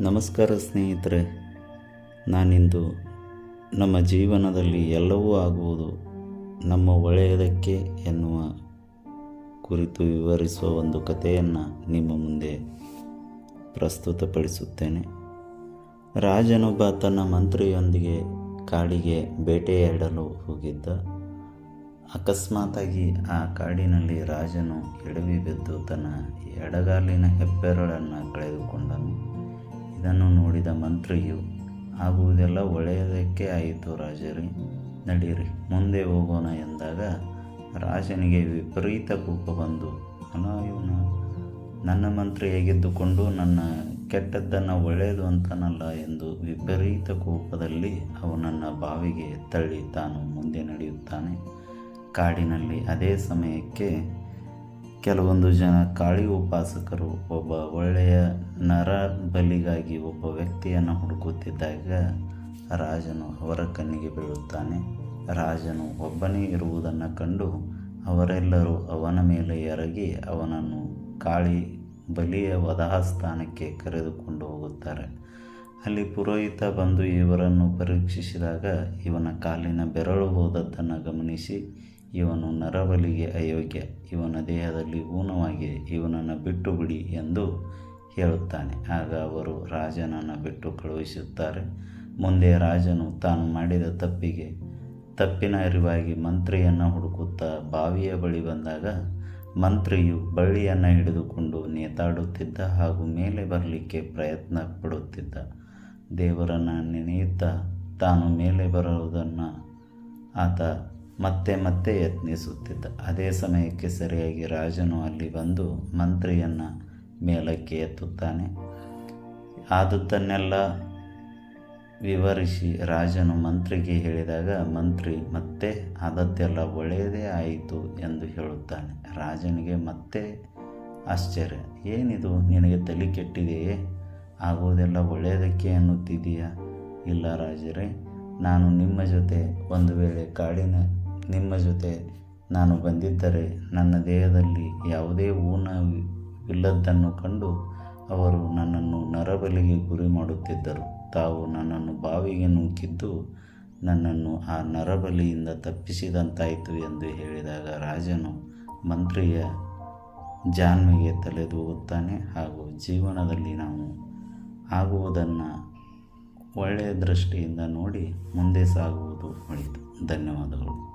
ನಮಸ್ಕಾರ ಸ್ನೇಹಿತರೆ, ನಾನಿಂದು ನಮ್ಮ ಜೀವನದಲ್ಲಿ ಎಲ್ಲವೂ ಆಗುವುದು ನಮ್ಮ ಒಳ್ಳೆಯದಕ್ಕೆ ಎನ್ನುವ ಕುರಿತು ವಿವರಿಸುವ ಒಂದು ಕಥೆಯನ್ನು ನಿಮ್ಮ ಮುಂದೆ ಪ್ರಸ್ತುತಪಡಿಸುತ್ತೇನೆ. ರಾಜನೊಬ್ಬ ತನ್ನ ಮಂತ್ರಿಯೊಂದಿಗೆ ಕಾಡಿಗೆ ಬೇಟೆಯಾಡಲು ಹೋಗಿದ್ದ. ಅಕಸ್ಮಾತಾಗಿ ಆ ಕಾಡಿನಲ್ಲಿ ರಾಜನು ಎಡವಿ ಬಿದ್ದು ತನ್ನ ಎಡಗಾಲಿನ ಹೆಬ್ಬೆರಳನ್ನು ಕಳೆದುಕೊಂಡನು. ಇದನ್ನು ನೋಡಿದ ಮಂತ್ರಿಯು, ಆಗುವುದೆಲ್ಲ ಒಳ್ಳೆಯದಕ್ಕೆ ಆಯಿತು ರಾಜರಿ, ನಡೀರಿ, ಮುಂದೆ ಹೋಗೋಣ ಎಂದಾಗ ರಾಜನಿಗೆ ವಿಪರೀತ ಕೋಪ ಬಂದು, ಅನಾಯುನ, ನನ್ನ ಮಂತ್ರಿ ಹೇಗಿದ್ದುಕೊಂಡು ನನ್ನ ಕೆಟ್ಟದ್ದನ್ನು ಒಳ್ಳೆಯದು ಅಂತನಲ್ಲ ಎಂದು ವಿಪರೀತ ಕೋಪದಲ್ಲಿ ಅವನನ್ನು ಬಾವಿಗೆ ತಳ್ಳಿ ತಾನು ಮುಂದೆ ನಡೆಯುತ್ತಾನೆ. ಕಾಡಿನಲ್ಲಿ ಅದೇ ಸಮಯಕ್ಕೆ ಕೆಲವೊಂದು ಜನ ಕಾಳಿ ಉಪಾಸಕರು, ಒಬ್ಬ ಒಳ್ಳೆಯ ನರ ಬಲಿಗಾಗಿ ಒಬ್ಬ ವ್ಯಕ್ತಿಯನ್ನು ಹುಡುಕುತ್ತಿದ್ದಾಗ ರಾಜನು ಅವರ ಕಣ್ಣಿಗೆ ಬೀಳುತ್ತಾನೆ. ರಾಜನು ಒಬ್ಬನೇ ಇರುವುದನ್ನು ಕಂಡು ಅವರೆಲ್ಲರೂ ಅವನ ಮೇಲೆ ಎರಗಿ ಅವನನ್ನು ಕಾಳಿ ಬಲಿಯ ವಧಸ್ಥಾನಕ್ಕೆ ಕರೆದುಕೊಂಡು ಹೋಗುತ್ತಾರೆ. ಅಲ್ಲಿ ಪುರೋಹಿತ ಬಂದು ಇವರನ್ನು ಪರೀಕ್ಷಿಸಿದಾಗ ಇವನ ಕಾಲಿನ ಬೆರಳು ಹೋದದ್ದನ್ನು ಗಮನಿಸಿ, ಇವನು ನರಬಲಿಗೆ ಅಯೋಗ್ಯ, ಇವನ ದೇಹದಲ್ಲಿ ಊನವಾಗಿದೆ ಇವನನ್ನು ಬಿಟ್ಟು ಬಿಡಿ ಎಂದು ಹೇಳುತ್ತಾನೆ. ಆಗ ಅವರು ರಾಜನನ್ನು ಬಿಟ್ಟು ಕಳುಹಿಸುತ್ತಾರೆ. ಮುಂದೆ ರಾಜನು ತಾನು ಮಾಡಿದ ತಪ್ಪಿಗೆ ತಪ್ಪಿನ ಅರಿವಾಗಿ ಮಂತ್ರಿಯನ್ನು ಹುಡುಕುತ್ತಾ ಬಾವಿಯ ಬಳಿ ಬಂದಾಗ ಮಂತ್ರಿಯು ಬಳ್ಳಿಯನ್ನು ಹಿಡಿದುಕೊಂಡು ನೇತಾಡುತ್ತಿದ್ದ ಹಾಗೂ ಮೇಲೆ ಬರಲಿಕ್ಕೆ ಪ್ರಯತ್ನ ಪಡುತ್ತಿದ್ದ ದೇವರನ್ನು ನೆನೆಯುತ್ತಾ ತಾನು ಮೇಲೆ ಬರುವುದನ್ನು ಆತ ಮತ್ತೆ ಮತ್ತೆ ಯತ್ನಿಸುತ್ತಿದ್ದ. ಅದೇ ಸಮಯಕ್ಕೆ ಸರಿಯಾಗಿ ರಾಜನು ಅಲ್ಲಿ ಬಂದು ಮಂತ್ರಿಯನ್ನು ಮೇಲಕ್ಕೆ ಎತ್ತುತ್ತಾನೆ. ಆದದ್ದನ್ನೆಲ್ಲ ವಿವರಿಸಿ ರಾಜನು ಮಂತ್ರಿಗೆ ಹೇಳಿದಾಗ, ಮಂತ್ರಿ, ಮತ್ತೆ ಆದದ್ದೆಲ್ಲ ಒಳ್ಳೆಯದೇ ಆಯಿತು ಎಂದು ಹೇಳುತ್ತಾನೆ. ರಾಜನಿಗೆ ಮತ್ತೆ ಆಶ್ಚರ್ಯ, ಏನಿದು? ನಿನಗೆ ತಲೆ ಕೆಟ್ಟಿದೆಯೇ? ಆಗುವುದೆಲ್ಲ ಒಳ್ಳೆಯದಕ್ಕೆ ಅನ್ನುತ್ತಿದೆಯಾ ಇಲ್ಲ ರಾಜರೇ, ನಾನು ನಿಮ್ಮ ಜೊತೆ ಒಂದು ವೇಳೆ ಕಾಡಿನ, ನಿಮ್ಮ ಜೊತೆ ನಾನು ಬಂದಿದ್ದರೆ ನನ್ನ ದೇಹದಲ್ಲಿ ಯಾವುದೇ ಊನವಿಲ್ಲದ್ದನ್ನು ಕಂಡು ಅವರು ನನ್ನನ್ನು ನರಬಲಿಗೆ ಗುರಿ ಮಾಡುತ್ತಿದ್ದರು. ತಾವು ನನ್ನನ್ನು ಬಾವಿಗೆ ನೂಕಿದ್ದು ನನ್ನನ್ನು ಆ ನರಬಲಿಯಿಂದ ತಪ್ಪಿಸಿದಂತಾಯಿತು ಎಂದು ಹೇಳಿದಾಗ ರಾಜನು ಮಂತ್ರಿಯ ಜಾನ್ಮೆಗೆ ತಲೆದೂಗುತ್ತಾನೆ ಹಾಗೂ ಜೀವನದಲ್ಲಿ ನಾವು ಆಗುವುದನ್ನು ಒಳ್ಳೆಯ ದೃಷ್ಟಿಯಿಂದ ನೋಡಿ ಮುಂದೆ ಸಾಗುವುದು ಒಳಿತು. ಧನ್ಯವಾದಗಳು.